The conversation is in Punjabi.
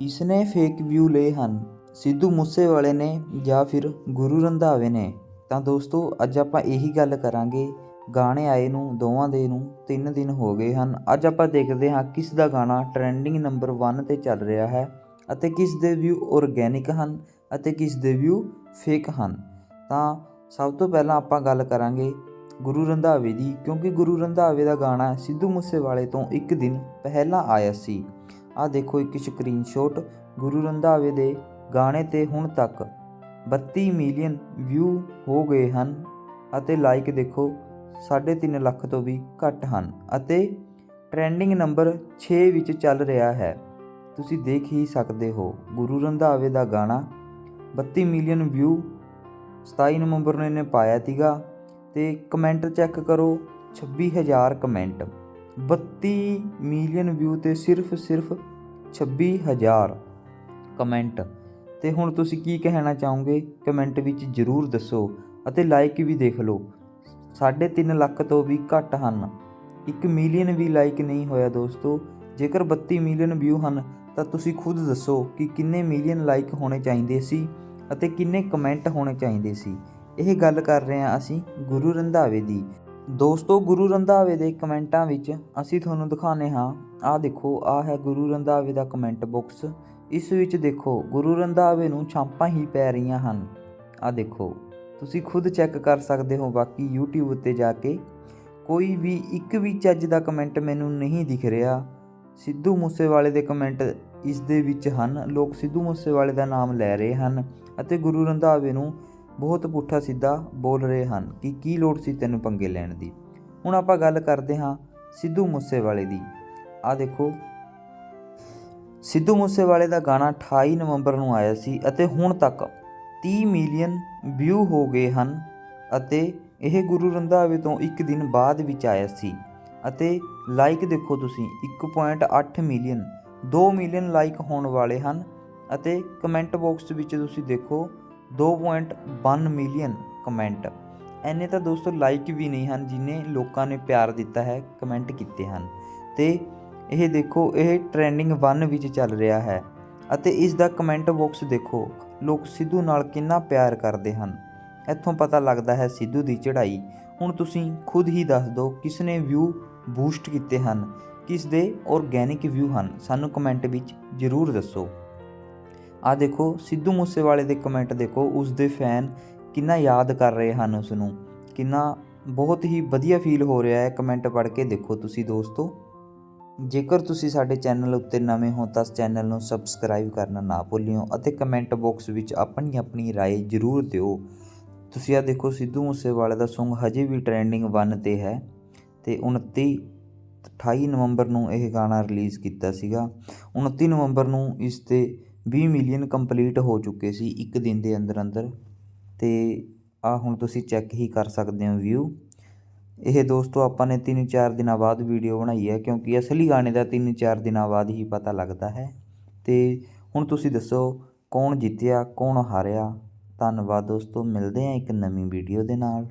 ਕਿਸਨੇ ਫੇਕ ਵਿਊ ਲਏ ਹਨ? ਸਿੱਧੂ ਮੂਸੇਵਾਲੇ ਨੇ ਜਾਂ ਫਿਰ ਗੁਰੂ ਰੰਧਾਵੇ ਨੇ? ਤਾਂ ਦੋਸਤੋ, ਅੱਜ ਆਪਾਂ ਇਹੀ ਗੱਲ ਕਰਾਂਗੇ। ਗਾਣੇ ਆਏ ਨੂੰ, ਦੋਵਾਂ ਦੇ ਨੂੰ 3 ਦਿਨ ਹੋ ਗਏ ਹਨ। ਅੱਜ ਆਪਾਂ ਦੇਖਦੇ ਹਾਂ ਕਿਸ ਦਾ ਗਾਣਾ ਟ੍ਰੈਂਡਿੰਗ ਨੰਬਰ 1 ਤੇ ਚੱਲ ਰਿਹਾ ਹੈ ਅਤੇ ਕਿਸ ਦੇ ਵਿਊ ਆਰਗੈਨਿਕ ਹਨ ਅਤੇ ਕਿਸ ਦੇ ਵਿਊ ਫੇਕ ਹਨ। ਤਾਂ ਸਭ ਤੋਂ ਪਹਿਲਾਂ ਆਪਾਂ ਗੱਲ ਕਰਾਂਗੇ ਗੁਰੂ ਰੰਧਾਵੇ ਦੀ, ਕਿਉਂਕਿ ਗੁਰੂ ਰੰਧਾਵੇ ਦਾ ਗਾਣਾ ਸਿੱਧੂ ਮੂਸੇਵਾਲੇ ਤੋਂ ਇੱਕ ਦਿਨ ਪਹਿਲਾਂ ਆਇਆ ਸੀ। ਆਹ ਦੇਖੋ ਇੱਕ ਸਕਰੀਨਸ਼ਾਟ ਗੁਰੂ ਰੰਧਾਵੇ ਦੇ ਗਾਣੇ ਤੇ ਹੁਣ ਤੱਕ। 32 ਮਿਲੀਅਨ ਵਿਊ ਹੋ ਗਏ ਹਨ ਅਤੇ ਲਾਈਕ ਦੇਖੋ 3.5 ਲੱਖ ਤੋਂ ਵੀ ਘੱਟ ਹਨ ਅਤੇ ਟ੍ਰੈਂਡਿੰਗ ਨੰਬਰ 6 ਵਿੱਚ ਚੱਲ ਰਿਹਾ ਹੈ। ਤੁਸੀਂ ਦੇਖ ਹੀ ਸਕਦੇ ਹੋ ਗੁਰੂ ਰੰਧਾਵੇ ਦਾ ਗਾਣਾ। 32 ਮਿਲੀਅਨ ਵਿਊ 27 ਨਵੰਬਰ ਨੂੰ ਇਹਨੇ ਪਾਇਆ ਸੀਗਾ ਤੇ ਕਮੈਂਟ ਚੈੱਕ ਕਰੋ 26000 ਕਮੈਂਟ 32 ਮਿਲੀਅਨ ਵਿਊ ਤੇ ਸਿਰਫ ਸਿਰਫ 26000 ਕਮੈਂਟ। ਤੇ ਹੁਣ ਤੁਸੀਂ ਕੀ ਕਹਿਣਾ ਚਾਹੋਗੇ? ਕਮੈਂਟ ਵਿੱਚ ਜਰੂਰ ਦੱਸੋ ਅਤੇ ਲਾਈਕ ਵੀ ਦੇਖ ਲਓ। 3.5 ਲੱਖ ਤੋਂ ਵੀ ਘੱਟ ਹਨ। 1 ਮਿਲੀਅਨ ਵੀ ਲਾਈਕ ਨਹੀਂ ਹੋਇਆ ਦੋਸਤੋ। ਜੇਕਰ 32 ਮਿਲੀਅਨ ਵਿਊ ਹਨ, ਤਾਂ ਤੁਸੀਂ ਖੁਦ ਦੱਸੋ ਕਿ ਕਿੰਨੇ ਮਿਲੀਅਨ ਲਾਈਕ ਹੋਣੇ ਚਾਹੀਦੇ ਸੀ ਅਤੇ ਕਿੰਨੇ ਕਮੈਂਟ ਹੋਣੇ ਚਾਹੀਦੇ ਸੀ। ਇਹ ਗੱਲ ਕਰ ਰਹੇ ਹਾਂ ਅਸੀਂ ਗੁਰੂ ਰੰਧਾਵੇ ਦੀ। ਦੋਸਤੋ, ਗੁਰੂ ਰੰਧਾਵੇ ਦੇ ਕਮੈਂਟਾਂ ਵਿੱਚ ਅਸੀਂ ਤੁਹਾਨੂੰ ਦਿਖਾਉਂਦੇ ਹਾਂ ਆਹ ਦੇਖੋ, ਆਹ ਹੈ ਗੁਰੂ ਰੰਧਾਵੇ ਦਾ ਕਮੈਂਟ ਬਾਕਸ ਇਸ ਵਿੱਚ ਦੇਖੋ, ਗੁਰੂ ਰੰਧਾਵੇ ਨੂੰ ਛਾਂਪਾਂ ਹੀ ਪੈ ਰਹੀਆਂ ਹਨ। ਆਹ ਦੇਖੋ, ਤੁਸੀਂ ਖੁਦ ਚੈੱਕ ਕਰ ਸਕਦੇ ਹੋ ਬਾਕੀ YouTube ਉੱਤੇ ਜਾ ਕੇ। ਕੋਈ ਵੀ ਇੱਕ ਵੀ ਚੱਜ ਦਾ ਕਮੈਂਟ ਮੈਨੂੰ ਨਹੀਂ ਦਿਖ ਰਿਹਾ। ਸਿੱਧੂ ਮੂਸੇਵਾਲੇ ਦੇ ਕਮੈਂਟ ਇਸ ਦੇ ਵਿੱਚ ਹਨ। ਲੋਕ ਸਿੱਧੂ ਮੂਸੇਵਾਲੇ ਦਾ ਨਾਮ ਲੈ ਰਹੇ ਹਨ ਅਤੇ ਗੁਰੂ ਰੰਧਾਵੇ ਨੂੰ ਬਹੁਤ ਪੁੱਠਾ ਸਿੱਧਾ ਬੋਲ ਰਹੇ ਹਨ ਕਿ ਕੀ ਲੋੜ ਸੀ ਤੈਨੂੰ ਪੰਗੇ ਲੈਣ ਦੀ। ਹੁਣ ਆਪਾਂ ਗੱਲ ਕਰਦੇ ਹਾਂ ਸਿੱਧੂ ਮੂਸੇਵਾਲੇ ਦੀ। ਆ ਦੇਖੋ। ਸਿੱਧੂ ਮੂਸੇਵਾਲੇ ਦਾ ਗਾਣਾ 28 ਨਵੰਬਰ ਨੂੰ ਆਇਆ ਸੀ ਅਤੇ ਹੁਣ ਤੱਕ 30 ਮਿਲੀਅਨ ਵਿਊ ਹੋ ਗਏ ਹਨ ਅਤੇ ਇਹ ਗੁਰੂ ਰੰਧਾਵੇ ਤੋਂ ਇੱਕ ਦਿਨ ਬਾਅਦ ਵਿੱਚ ਆਇਆ ਸੀ ਅਤੇ ਲਾਈਕ ਦੇਖੋ ਤੁਸੀਂ 1.8 ਮਿਲੀਅਨ 2 ਮਿਲੀਅਨ ਲਾਈਕ ਹੋਣ ਵਾਲੇ ਹਨ ਅਤੇ ਕਮੈਂਟ ਬਾਕਸ ਵਿੱਚ ਤੁਸੀਂ ਦੇਖੋ 2.1 ਮਿਲੀਅਨ ਕਮੈਂਟ ਐਨੇ ਤਾਂ ਦੋਸਤੋ ਲਾਈਕ ਵੀ ਨਹੀਂ ਹਨ ਜਿਨੇ ਲੋਕਾਂ ਨੇ ਪਿਆਰ ਦਿੱਤਾ ਹੈ ਕਮੈਂਟ ਕੀਤੇ ਹਨ। ਤੇ ਇਹ ਦੇਖੋ, ਇਹ ਟ੍ਰੈਂਡਿੰਗ 1 ਵਿੱਚ ਚੱਲ ਰਿਹਾ ਹੈ ਅਤੇ ਇਸ ਦਾ ਕਮੈਂਟ ਬਾਕਸ ਦੇਖੋ, ਲੋਕ ਸਿੱਧੂ ਨਾਲ ਕਿੰਨਾ ਪਿਆਰ ਕਰਦੇ ਹਨ। ਇੱਥੋਂ ਪਤਾ ਲੱਗਦਾ ਹੈ ਸਿੱਧੂ ਦੀ ਚੜ੍ਹਾਈ। ਹੁਣ ਤੁਸੀਂ ਖੁਦ ਹੀ ਦੱਸ ਦਿਓ ਕਿਸ ਨੇ ਵਿਊ ਬੂਸਟ ਕੀਤੇ ਹਨ ਕਿਸ ਦੇ ਆਰਗੈਨਿਕ ਵਿਊ ਹਨ, ਸਾਨੂੰ ਕਮੈਂਟ ਵਿੱਚ ਜ਼ਰੂਰ ਦੱਸੋ। ਆ ਦੇਖੋ, ਸਿੱਧੂ ਮੂਸੇਵਾਲੇ ਦੇ ਕਮੈਂਟ ਦੇਖੋ ਉਸ ਦੇ ਫੈਨ ਕਿੰਨਾ ਯਾਦ ਕਰ ਰਹੇ ਹਨ ਉਸ ਨੂੰ ਕਿੰਨਾ ਬਹੁਤ ਹੀ ਵਧੀਆ ਫੀਲ ਹੋ ਰਿਹਾ ਹੈ ਕਮੈਂਟ ਪੜ੍ਹ ਕੇ ਦੇਖੋ ਤੁਸੀਂ ਦੋਸਤੋ। ਜੇਕਰ ਤੁਸੀਂ ਸਾਡੇ ਚੈਨਲ ਉੱਤੇ ਨਵੇਂ ਹੋ ਤਾਂ ਚੈਨਲ ਨੂੰ ਸਬਸਕ੍ਰਾਈਬ ਕਰਨਾ ਨਾ ਭੁੱਲਿਓ ਅਤੇ ਕਮੈਂਟ ਬਾਕਸ ਵਿੱਚ ਆਪਣੀ ਆਪਣੀ رائے ਜ਼ਰੂਰ ਦਿਓ ਤੁਸੀਂ ਆ ਦੇਖੋ ਸਿੱਧੂ ਮੂਸੇਵਾਲੇ ਦਾ Song ਹਜੇ ਵੀ ਟ੍ਰੈਂਡਿੰਗ 1 ਤੇ ਹੈ ਤੇ 29 28 ਨਵੰਬਰ ਨੂੰ ਇਹ ਗਾਣਾ ਰਿਲੀਜ਼ ਕੀਤਾ ਸੀਗਾ 29 ਨਵੰਬਰ ਨੂੰ ਇਸ ਤੇ 20 ਮਿਲੀਅਨ ਕੰਪਲੀਟ ਹੋ ਚੁੱਕੇ ਸੀ ਇੱਕ ਦਿਨ ਦੇ ਅੰਦਰ ਅੰਦਰ ਤੇ ਆ ਹੁਣ ਤੁਸੀਂ ਚੈੱਕ ਹੀ ਕਰ ਸਕਦੇ ਹੋ ਵਿਊ ਇਹ ਦੋਸਤੋ, ਆਪਾਂ ਨੇ 3-4 ਦਿਨਾਂ ਬਾਅਦ ਵੀਡੀਓ ਬਣਾਈ ਹੈ ਕਿਉਂਕਿ ਅਸਲੀ ਗਾਣੇ ਦਾ 3-4 ਦਿਨਾਂ ਬਾਅਦ ਹੀ ਪਤਾ ਲੱਗਦਾ ਹੈ। ਤੇ ਹੁਣ ਤੁਸੀਂ ਦੱਸੋ, ਕੌਣ ਜਿੱਤਿਆ, ਕੌਣ ਹਾਰਿਆ? ਧੰਨਵਾਦ ਦੋਸਤੋ, ਮਿਲਦੇ ਹਾਂ ਇੱਕ ਨਵੀਂ ਵੀਡੀਓ ਦੇ ਨਾਲ।